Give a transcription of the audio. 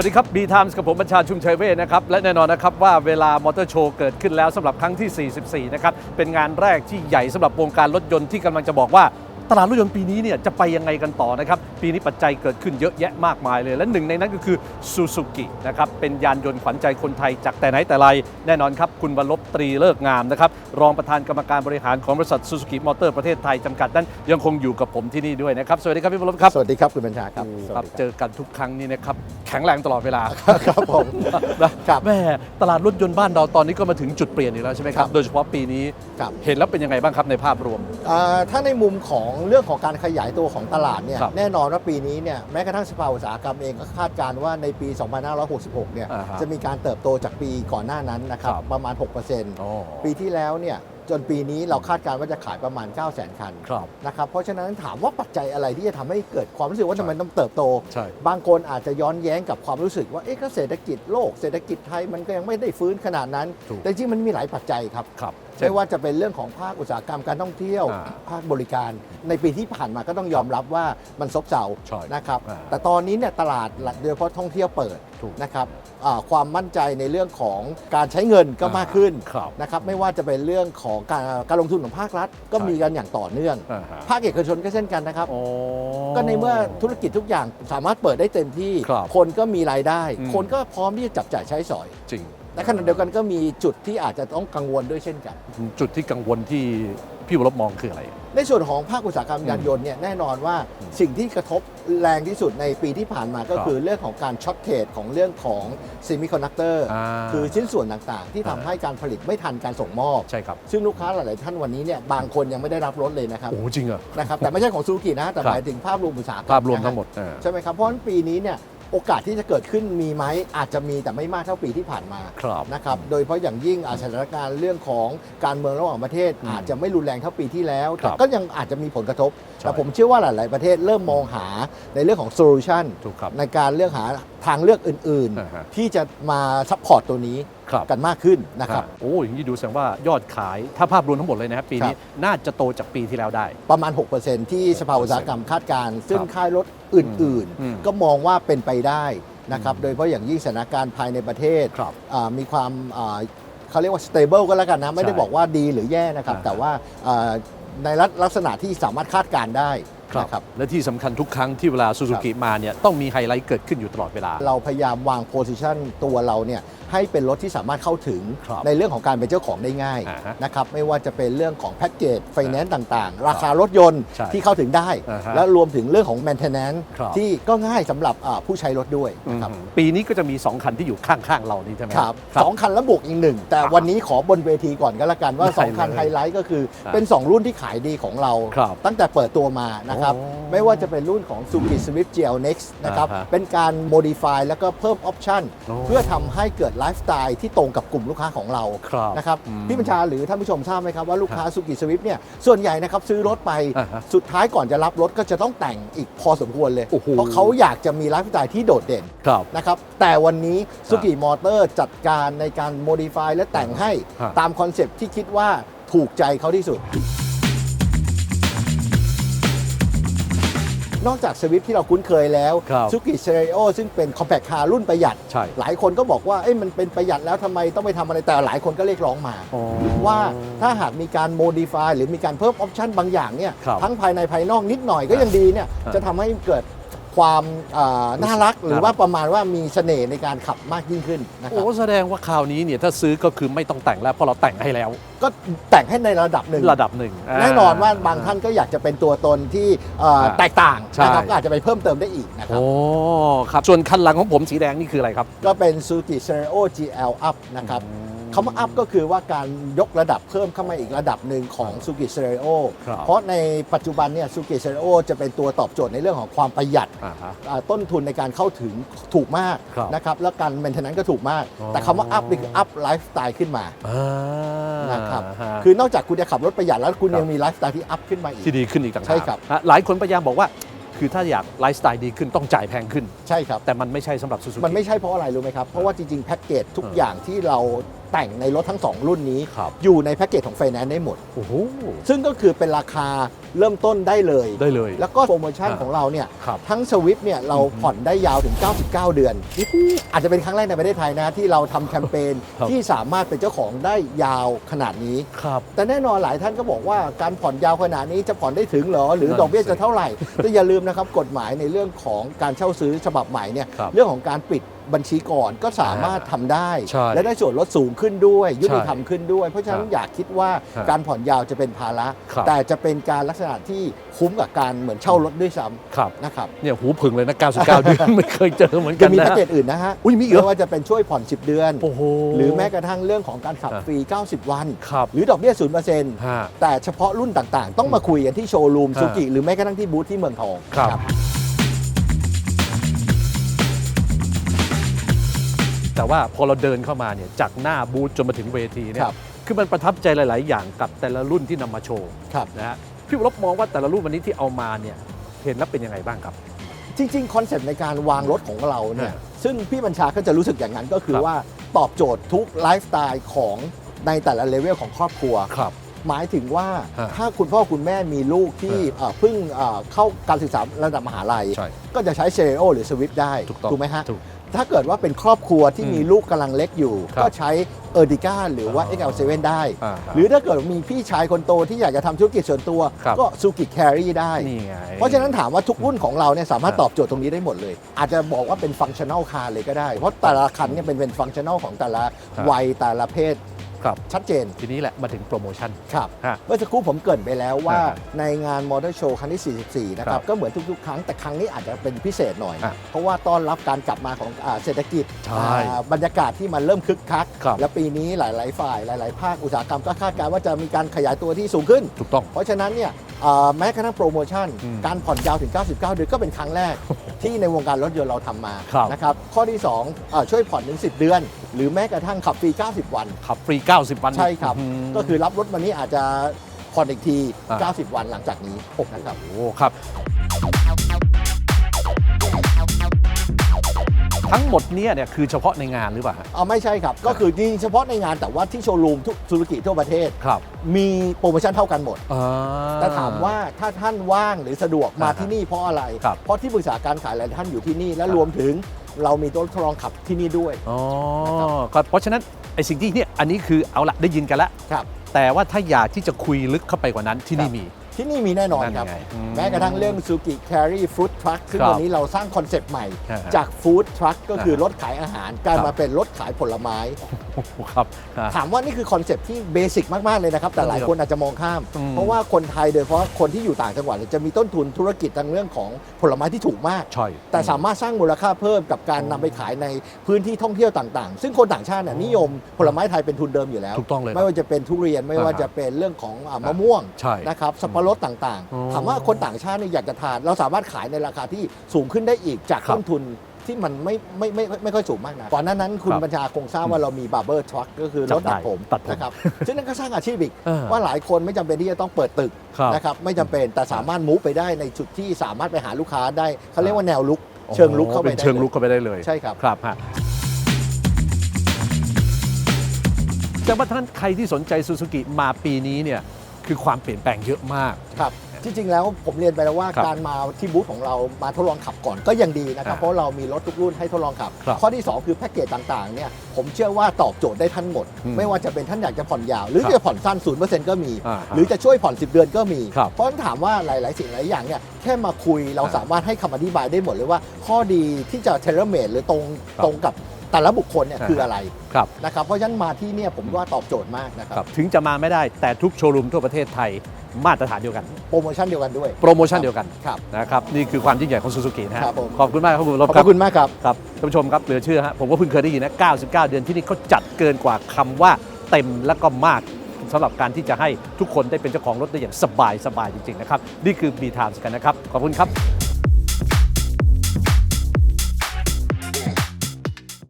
วัสดีครับ B Times กับผมบัญชาชุมชัยเวชนะครับ และแน่นอนนะครับว่าเวลามอเตอร์โชว์เกิดขึ้นแล้วสำหรับครั้งที่ 44 นะครับ เป็นงานแรกที่ใหญ่สำหรับวงการรถยนต์ที่กำลังจะบอกว่า ตลาดรถยนต์ปีนี้เนี่ยจะไปยังไงกันต่อนะครับ ปีนี้ปัจจัยเกิดขึ้นเยอะแยะมากมายเลย และหนึ่งในนั้นก็คือซูซูกินะครับเป็นยานยนต์ขวัญใจคนไทยจากแต่ไหนแต่ไร แน่นอนครับ คุณวรลบตรีเลิกงามนะครับ รองประธานกรรมการบริหารของบริษัทซูซูกิมอเตอร์ประเทศไทยจำกัดนั้น ยังคงอยู่กับผมที่นี่ด้วยนะครับ สวัสดีครับพี่วรลบครับสวัสดีครับคุณบัญชาครับครับสวัสดีเจอกันทุกครั้งนี่นะครับแข็งแรงตลอดเวลาครับผมนะครับแม่ตลาดรถยนต์บ้านเราตอนนี้ก็มาถึงจุดเปลี่ยนอีกแล้วใช่ไหมครับครับโดยเฉพาะปีนี้ครับเห็นแล้วเป็นยังไงบ้างครับในภาพรวมอ่าถ้าในมุมของเรื่องของการขยายตัวของตลาดเนี่ยครับแน่นอนว่าปีนี้เนี่ยแม้กระทั่งสภาอุตสาหกรรมเองก็คาดการณ์ว่าในปี 2566 เนี่ยอ่าฮะจะมีการเติบโตจากปีก่อนหน้านั้นนะครับครับ ประมาณอ๋อ6%ปีที่แล้วเนี่ยจนปีนี้เราคาดการณ์ว่าจะขายประมาณ 9 0 0 0 0 0 คันครับ นะครับเพราะฉะนั้นถามว่าปัจจัยอะไรที่จะทำให้เกิดความรู้สึกว่าทำไมต้องเติบโต ใช่ บางคนอาจจะย้อนแย้งกับความรู้สึกว่าเอ๊ะก็เศรษฐกิจโลก เศรษฐกิจไทยมันก็ยังไม่ได้ฟื้นขนาดนั้น ถูก แต่จริงๆมันมีหลายปัจจัยครับ ครับ ไม่ว่าจะเป็นเรื่องของภาคอุตสาหกรรมการท่องเที่ยวอ่าภาคบริการ ในปีที่ผ่านมาก็ต้องยอมรับว่ามันซบเซาใช่นะครับอ่าแต่ตอนนี้เนี่ยตลาดโดยเฉพาะท่องเที่ยวเปิดถูกนะครับอ่าความมั่นใจในเรื่องของการใช้เงินก็มากขึ้นครับนะครับไม่ว่าจะเป็นเรื่องของการการลงทุนของภาครัฐ ก็ใช่มีกันอย่างต่อเนื่องอ่าฮะภาคเอกชนก็เช่นกันนะครับโอ้ก็ในเมื่อธุรกิจทุกอย่างสามารถเปิดได้เต็มที่ครับคนก็มีรายได้อืมคนก็พร้อมที่จะจับจ่ายใช้สอยจริง และขณะเดียวกันก็มีจุดที่อาจจะต้องกังวลด้วยเช่นกัน จุดที่กังวลที่พี่วรบมองคืออะไร ในส่วนของภาคอุตสาหกรรมยานยนต์เนี่ยแน่นอนว่าสิ่งที่กระทบแรงที่สุดในปีที่ผ่านมาก็ครับคือเรื่องของการช็อตเทรดของเรื่องของซิมิคอนดักเตอร์อ่าคือชิ้นส่วนต่างๆ ที่ทำอ่าให้การผลิตไม่ทันการส่งมอบใช่ครับซึ่งลูกค้าหลาย ๆ ท่านวันนี้เนี่ยบางคนยังไม่ได้รับรถเลยนะครับโอ้จริงเหรอนะครับแต่ไม่ใช่ของซูกินะแต่ครับหมายถึงภาพรวมอุตสาหกรรมภาพรวมนะฮะทั้งหมดอ่าใช่ไหมครับเพราะฉะนั้นปีนี้เนี่ย โอกาสที่จะเกิดขึ้นมีไหมอาจจะมีแต่ไม่มากเท่าปีที่ผ่านมาครับนะครับโดยเฉพาะอย่างยิ่งอาสถานการณ์เรื่องของการเมืองระหว่างประเทศอืมอาจจะไม่รุนแรงเท่าปีที่แล้วครัแต่บก็ยังอาจจะมีผลกระทบใช่แต่ผมเชื่อว่าหลาย ๆ ประเทศเริ่มมองหาในเรื่องของโซลูชันถูกครับในการเลือกหาทางเลือกอื่นอ่าฮะๆที่จะมาซัพพอร์ตตัวนี้ครับกันมากขึ้นนะครับโอ้อย่างนี้ดูแสดงว่ายอดขายถ้าภาพรวมทั้งหมดเลยนะครับปีนี้น่าจะโตจากปีที่แล้วได้ ประมาณ 6%ที่สภาอุตสาหกรรมคาดการณ์ซึ่งครับค่ายรถ อื่นอืมๆก็มองว่าเป็นไปได้นะครับอืมโดยเฉพาะอย่างยิ่งสถานการณ์ภายในประเทศครับอ่ามีความอ่าเขาเรียกว่า stable ก็แล้วกันนะ ไม่ได้ใช่บอกว่าดีหรือแย่นะครับอ่าแต่ว่าอ่าในลักษณะที่สามารถคาดการณ์ได้ นะครับและที่สำคัญทุกครั้งที่เวลาซูซูกิมาเนี่ยต้องมีไฮไลท์เกิดขึ้นอยู่ตลอดเวลา เราพยายามวางโพ i ิชันตัวเราเนี่ยให้เป็นรถที่สามารถเข้าถึงครับในเรื่องของการเป็นเจ้าของได้ง่ายอ่าฮะนะครับไม่ว่าจะเป็นเรื่องของแพ็กเกจไฟแนนซ์ต่างๆ ราคารถยนต์ใช่ที่เข้าถึงได้อ่าฮะและรวมถึงเรื่องของ maintenance ครับที่ก็ง่ายสำหรับอ่าผู้ใช้รถด้วยนะครับอืมปีนี้ก็จะมี 2 คันที่อยู่ข้างๆเรานี่ใช่ไหมครับสองคันแล้วบวกอีกหนึ่งแต่ครับวันนี้ขอบนเวทีก่อนก็แล้วกันว่าได้2คันเลยไฮไลท์ก็คืออ่าเป็น 2 รุ่นที่ขายดีของเราครับตั้งแต่เปิดตัวมานะครับโอ้ไม่ว่าจะเป็นรุ่นของ Suzuki Swift GL Next นะครับ อ่าฮะเป็นการ modify แล้วก็เพิ่มออปชั่นโอ้เพื่อทำให้เกิดไลฟ์สไตล์ที่ตรงกับกลุ่มลูกค้าของเราครับนะครับอืมพี่บัญชาหรือท่านผู้ชมทราบไหมครับว่าลูกค้า Suzuki Swift เนี่ยส่วนใหญ่นะครับซื้อรถไปอ่าฮะสุดท้ายก่อนจะรับรถก็จะต้องแต่งอีกพอสมควรเลย โอ้โห เพราะเขาอยากจะมีไลฟ์สไตล์ที่โดดเด่น ครับ นะครับแต่วันนี้สุกิมอเตอร์จัดการในการโมดิฟายและแต่งให้ฮะตามคอนเซปต์ที่คิดว่าถูกใจเขาที่สุด นอกจากสวิฟที่เราคุ้นเคยแล้วครับสุกิเซเรโอซึ่งเป็นคอมแพคคาร์รุ่นประหยัด ใช่หลายคนก็บอกว่าเอ้ยมันเป็นประหยัดแล้วทำไมต้องไปทำอะไรแต่หลายคนก็เรียกร้องมา อ๋อว่าถ้าหากมีการโมดิฟายหรือมีการเพิ่มออปชันบางอย่างเนี่ยครับทั้งภายในภายนอกนิดหน่อยก็ยังดีเนี่ยครับจะทำให้เกิด ความอ่าน่ารักหรือน่ารักว่าประมาณว่ามีเสน่ห์ในการขับมากยิ่งขึ้นนะคโอ้รับแสดงว่าคราวนี้เนี่ยถ้าซื้อก็คือไม่ต้องแต่งแล้วเพราะเราแต่งให้แล้ว ก็แต่งให้ในระดับหนึ่งระดับหนึ่งาแน่นอนว่าบางท่านก็อยากจะเป็นตัวตนที่เอ่ออ่าแตกต่างใช่นะครับก็อาจจะไปเพิ่มเติมได้อีกนะครับโอ้ครับส่วนคันหลังของผมสีแดงนี่คืออะไรครับ ก็เป็น Suzuki Stereo GL Up นะครับ คำว่า Up ก็คือว่าการยกระดับเพิ่มเข้ามาอีกระดับหนึ่งของ Suzuki Stereo ครับเพราะในปัจจุบันเนี่ย Suzuki Stereo จะเป็นตัวตอบโจทย์ในเรื่องของความประหยัดอ่าฮะ อ่าต้นทุนในการเข้าถึงถูกมากครับนะครับแล้วการ maintenance ก็ถูกมาก อ๋อ แต่คำว่า Up นี่คือ Up Lifestyle ขึ้นมา อ่านะครับ ฮะ คือนอกจากคุณจะขับรถประหยัดแล้วคุณครับ ยังมีไลฟ์สไตล์ที่อัพขึ้นมาอีก ที่ดีขึ้นอีกต่างหากใช่ครับ ฮะหลายคนพยายามบอกว่า คือถ้าอยากไลฟ์สไตล์ดีขึ้นต้องจ่ายแพงขึ้น ใช่ครับ แต่มันไม่ใช่สำหรับซูซูกิ มันไม่ใช่เพราะอะไรรู้ไหมครับ เพราะว่าจริงๆ แพ็กเกจทุกเอออย่างที่เรา แต่งในรถทั้ง 2 รุ่นนี้ ครับอยู่ในแพ็กเกจของไฟแนนซ์ได้หมด โอ้โหซึ่งก็คือเป็นราคาเริ่มต้นได้เลย ได้เลยแล้วก็โปรโมชั่นอ่าของเราเนี่ย ครับ ทั้งสวิฟเนี่ยเราอืมผ่อนได้ยาวถึง 99 เดือน อาจจะเป็นครั้งแรกในประเทศไทยนะ ที่เราทำแคมเปญครับ ที่สามารถเป็นเจ้าของได้ยาวขนาดนี้ ครับ แต่แน่นอนหลายท่านก็บอกว่าการผ่อนยาวขนาดนี้จะผ่อนได้ถึงเหรอ หรือนั่นดอกเบี้ยสิจะเท่าไหร่ แต่อย่าลืมนะครับกฎหมายในเรื่องของการเช่าซื้อฉบับใหม่เนี่ยครับเรื่องของการปิด บัญชีก่อนก็สามารถทำได้ ใช่และได้ส่วนลดสูงขึ้นด้วย ยุติธรรมขึ้นด้วย เพราะฉะนั้นครับอยากคิดว่าครับการผ่อนยาวจะเป็นภาระ ครับ แต่จะเป็นการลักษณะที่คุ้มกับการเหมือนเช่ารถด้วยซ้ครับำนะครับ เนี่ยหูผึ่งเลยนะ 99 เดือนไม่เคยเจอเหมือนกัจะนมีนะ แพ็กเกจอื่นนะฮะอุ้ยมีอีกเหรไม่อว่าจะเป็นช่วยผ่อน 10 เดือน โอ้โห หรือแม้กระทั่งเรื่องของการขับอะฟรี 90 วัน ครับหรือดอกเบี้ย 0%ฮะ แต่เฉพาะรุ่นต่างๆ ต้องมาคุยกันที่โชว์รูมฮะ ซูกิหรือแม้กระทั่งที่บูธที่เมืองทอง ครับ แต่ว่าพอเราเดินเข้ามาเนี่ยจากหน้าบูธจนมาถึงเวทีเนี่คยรับ คือมันประทับใจหลาย ๆ อย่างกับแต่ละรุ่นที่นำมาโชว์ครับ นะฮะพี่วรบมองว่าแต่ละรุ่นวันนี้ที่เอามาเนี่ยเห็นแล้วเป็นยังไงบ้างครับ จริงๆ คอนเซ็ปต์ในการวางรถของเราเนี่ยฮะซึ่งพี่บัญชาก็จะรู้สึกอย่างนั้นก็คือครับ ว่าตอบโจทย์ทุกไลฟ์สไตล์ของในแต่ละเลเวลของครอบครัว ครับ หมายถึงว่าฮะถ้าคุณพ่อคุณแม่มีลูกที่ฮะเอ่อเพิ่งเอ่อเข้าการศึกษาระดับมหาลัย ใช่ก็จะใช้เซเรโอหรือสวิฟได้ถูกต้องไหมฮะถูกถ้าเกิดว่าเป็นครอบครัวที่อืมมีลูกกำลังเล็กอยู่ ครับก็ใช้เออร์ดิก้าหรือว่าอ๋อ XL7 ได้ อ่าหรือถ้าเกิดมีพี่ชายคนโตที่อยากจะทำธุรกิจส่วนตัว ครับ ก็ซูกิแครีได้ นี่ไง เพราะฉะนั้นถามว่าทุกรุ่นของเราเนี่ยสามารถครับตอบโจทย์ตรงนี้ได้หมดเลย อาจจะบอกว่าเป็นฟังชั่น a ลคาร์เลยก็ได้ เพราะแต่ละคันเนี่ยเป็นเป็นฟังชั่น a ลของแต่ละครับวัยแต่ละเพศ ครับ ชัดเจน ทีนี้แหละมาถึงโปรโมชั่น ครับฮะเมื่อสักครู่ผมเกรินไปแล้วว่าอ่าในงานมอเตอร์โชว์ครั้งที่ 44 นะคครัรับบก็เหมือนทุกๆ ครั้งแต่ครั้งนี้อาจจะเป็นพิเศษหน่อย อะเพราะว่าต้อนรับการกลับมาของอ่าเศรษฐกิจใช่อ่าบรรยากาศที่มันเริ่มคึกคัก ครับ และปีนี้หลาย ๆ ฝ่ายหลาย ๆ ภาคอุตสาหกรรมก็คาดการณ์ว่าจะมีการขยายตัวที่สูงขึ้น ถูกต้อง เพราะฉะนั้นเนี่ยเอ่อแม้กระทั่งโปรโมชั่น อืม การผ่อนยาวถึง 99 เดือนก็เป็นครั้งแรก ที่ในวงการรถยนต์เราทำมาครับ นะครับข้อที่2เอ่อช่วยผ่อนถึง 10 เดือน หรือแม้กระทั่งขับฟรี 90 วัน ขับฟรี 90 วันใช่ครับอืมก็คือรับรถวันนี้อาจจะผ่อนอีกทีอ่า90 วันหลังจากนี้นะครับโอ้ครับ ทั้งหมดเนี้เนี่ยคือเฉพาะในงานหรือเปล่าฮะ เอาไม่ใช่ครับ ก็คือนี่เฉพาะในงานแต่ว่าที่โชว์รูมทุกธุรกิจทั่วประเทศ ครับมีโปรโมชั่นเท่ากันหมด อ่ แต่ถามว่าถ้าท่านว่างหรือสะดวกมาอ่าฮะที่นี่เพราะอะไร ครับเพราะที่ปรึกษาการขายหลายท่านอยู่ที่นี่ และครับ รวมถึงเรามีตัวทดลองขับที่นี่ด้วย อ๋อนะครับครับเพราะฉะนั้นไอ้สิ่งที่เนี่ยอันนี้คือเอาละได้ยินกันแล้วครับ แต่ว่าถ้าอยากที่จะคุยลึกเข้าไปกว่านั้นที่นี่มี ที่นี่มีแน่นอนครับ นั่นไงอืมแม้กระทั่งเรื่อง Suzuki Carry Food Truck ซึ่งครับวันนี้เราสร้างคอนเซปต์ใหม่ ฮะจาก Food Truck ก็คือฮะรถขายอาหารกลายครับ มาเป็นรถขายผลไม้ ครับฮะถามว่านี่คือคอนเซปต์ที่เบสิกมาก ๆ เลยนะครับ แต่หลายคนอาจจะมองข้าม อืม เพราะว่าคนไทยโดยเฉพาะคนที่อยู่ต่างจังหวัดเนี่ยจะมีต้นทุนธุรกิจทางเรื่องของผลไม้ที่ถูกมากใช่แต่สามารถสร้างมูลค่าเพิ่มกับการนำไปขายในพื้นที่ท่องเที่ยวต่างๆ ซึ่งคนต่างชาติเนี่ยนิยมผลไม้ไทยเป็นทุนเดิมอยู่แล้ว ถูกต้องเลยไม่ว่าจะเป็นทุเรียนไม่ว่าอ่าฮะจะเป็นเรื่องของอ่ามะม่วงใช่นะครับสับปะรดต่างอ๋อ ๆ ถามว่าคนต่างชาติเนี่ยอยากจะทาน เราสามารถขายในราคาที่สูงขึ้นได้อีกจากครับต้นทุนที่มันไม่ไม่ไม่ไม่ไม่ค่อยสูงมากนะก่อนหน้านั้นคุณครับบัญชาคงทราบว่าเรามีบาร์เบอร์ทรัคก็คือรถจำได้ตัดผมตัดผมนะครับซึ่งนั่นก็สร้างอาชีพอีกเออ ว่าหลายคนไม่จำเป็นที่จะต้องเปิดตึกครับ นะครับไม่จำเป็นแต่สามารถมูฟไปได้ในจุดที่สามารถไปหาลูกค้าได้เขาเรียกว่าแนวลุกเชิงลุกเข้าไปเป็นได้เชิงลยลุกเข้าไปได้เลยใช่ครับ ครับฮะแต่ว่าท่านใครที่สนใจซูซูกิมาปีนี้เนี่ย คือความเปลี่ยนแปลงเยอะมาก ครับที่จริงแล้วผมเรียนไปแล้วว่าครับการมาที่บูธของเรามาทดลองขับก่อนก็ยังดีนะครับ อ่าเพราะเรามีรถทุกรุ่นให้ทดลองขับ ครับข้อที่ 2 คือแพ็กเกจต่างๆเนี่ยผมเชื่อว่าตอบโจทย์ได้ทั้งหมด อืมไม่ว่าจะเป็นท่านอยากจะผ่อนยาว หรือครับจะผ่อนสั้น 0%ก็มี อ่าฮะหรือจะช่วยผ่อน 10 เดือนก็มี ครับเพราะฉะนั้นถามว่าหลาย ๆ สิ่งหลายอย่างเนี่ยแค่มาคุยเราอ่าสามารถให้คำอธิบายได้หมดเลยว่า ข้อดีที่จะเทเลเมดหรือตรงครับตรงกับ แต่ละบุคคลเนี่ยอ่าคืออะไรครับ นะครับเพราะฉะนั้นมาที่เนี่ยผมว่าตอบโจทย์มากนะครับ ถึงจะมาไม่ได้แต่ทุกโชว์รูมทั่วประเทศไทยมาตรฐานเดียวกัน โปรโมชั่นเดียวกันด้วย โปรโมชั่นเดียวกันครับนะครับนี่คือความยิ่งใหญ่ของซูซูกินะฮะครับผม ขอบคุณมากครับคุณขรอบบครับคุณมากครับ ครับท่านผู้ชมครับเหลือเชื่อฮะผมก็เพิ่งเคยได้ยินนะ99 เดือนที่นี่เขาจัดเกินกว่าคำว่าเต็มและก็มากสำหรับการที่จะให้ทุกคนได้เป็นเจ้าของรถได้อย่างสบายสบายๆจริงๆนะครับนี่คือ B Times กันนะครับขอบคุณครับ